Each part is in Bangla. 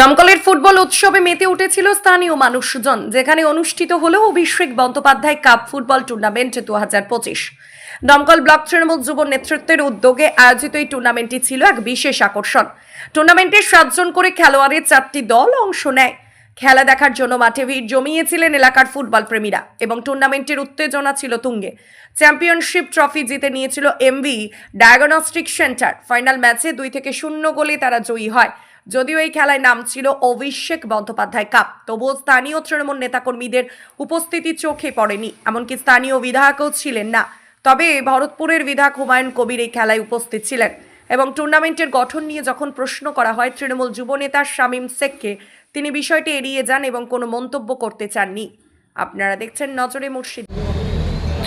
দমকলের ফুটবল উৎসবে মেতে উঠেছিল স্থানীয় মানুষজন, যেখানে অনুষ্ঠিত হলো Abhishek Bandyopadhyay cup football tournament দু হাজার পঁচিশ। দমকল ব্লক তৃণমূল যুব নেতৃত্বের উদ্যোগে আয়োজিত এই টুর্নামেন্টটি ছিল এক বিশেষ আকর্ষণ। টুর্নামেন্টে সাতজন করে খেলোয়াড়ের চারটি দল অংশ নেয়। খেলা দেখার জন্য মাঠে ভিড় জমিয়েছিলেন এলাকার ফুটবল প্রেমীরা এবং টুর্নামেন্টের উত্তেজনা ছিল তুঙ্গে। চ্যাম্পিয়নশিপ ট্রফি জিতে নিয়েছিল এমভি ডায়াগনস্টিক সেন্টার। ফাইনাল ম্যাচে দুই থেকে শূন্য গোলে তারা জয়ী হয়। যদিও এই খেলায় নাম ছিল অভিষেক বন্দ্যোপাধ্যায় কাপ তবুও স্থানীয় তৃণমূল নেতাকর্মীদের উপস্থিতি চোখে পড়েনি এমনকি স্থানীয় বিধায়কও ছিলেন না। তবে ভরতপুরের বিধায়ক হুমায়ুন কবির এই খেলায় উপস্থিত ছিলেন এবং টুর্নামেন্টের গঠন নিয়ে যখন প্রশ্ন করা হয় তৃণমূল যুবনেতা শামীম শেখকে তিনি বিষয়টি এড়িয়ে যান এবং কোনো মন্তব্য করতে চাননি। আপনারা দেখছেন নজরে মুর্শিদ।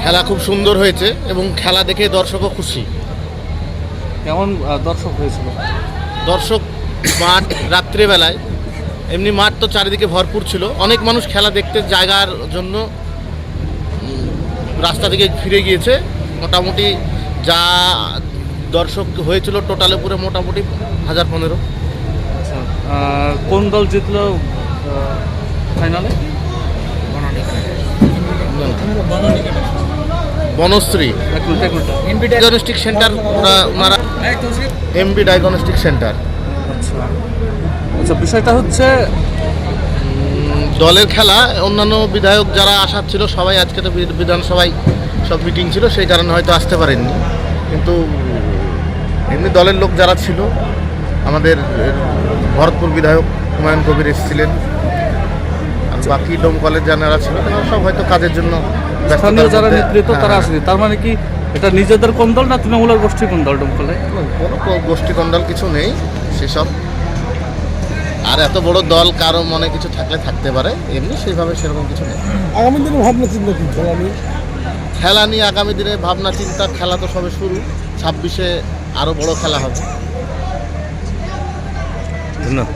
খেলা খুব সুন্দর হয়েছে এবং খেলা দেখে দর্শকও খুশি। কেমন দর্শক হয়েছিল? দর্শক মাঠ রাত্রেবেলায়। এমনি মাঠ তো চারিদিকে ভরপুর ছিল। অনেক মানুষ খেলা দেখতে জায়গার জন্য রাস্তা থেকে ফিরে গিয়েছে। মোটামুটি যা দর্শক হয়েছিল টোটালে পুরো মোটামুটি হাজার পনেরো। আচ্ছা কোন দল জিতলো ফাইনালে? বনশ্রী। ডায়াগনস্টিক সেন্টার ওরা ওনারা এমবি ডায়াগনস্টিক সেন্টার। আচ্ছা। আচ্ছা বিষয়টা হচ্ছে দলের খেলা অন্যান্য বিধায়ক যারা আসার ছিল সবাই আজকে তো বিধানসভায় সব মিটিং ছিল সেই কারণে হয়তো আসতে পারেননি। কিন্তু এমনি দলের লোক যারা ছিল আমাদের ভরতপুর বিধায়ক হুমায়ুন কবির এসেছিলেন আর বাকি দমকলের যারা ছিল তারা সব হয়তো কাজের জন্য যারা নেতৃত্ব তারা হ্যাঁ, আসেনি। তার মানে কি এটা নিজেদের কোন দল না তৃণমূলের গোষ্ঠী কোন দল ডমকলে কোনো গোষ্ঠী কন্দল কিছু নেই সেসব। আর এত বড় দল কারও মনে কিছু থাকলে থাকতে পারে এমনি সেইভাবে সেরকম কিছু নেই। আগামী দিনে ভাবনা চিন্তা কি খেলা নিয়ে খেলা নিয়ে আগামী দিনে ভাবনা চিন্তা খেলা তো সবে শুরু ছাব্বিশে আরও বড় খেলা হবে। ধন্যবাদ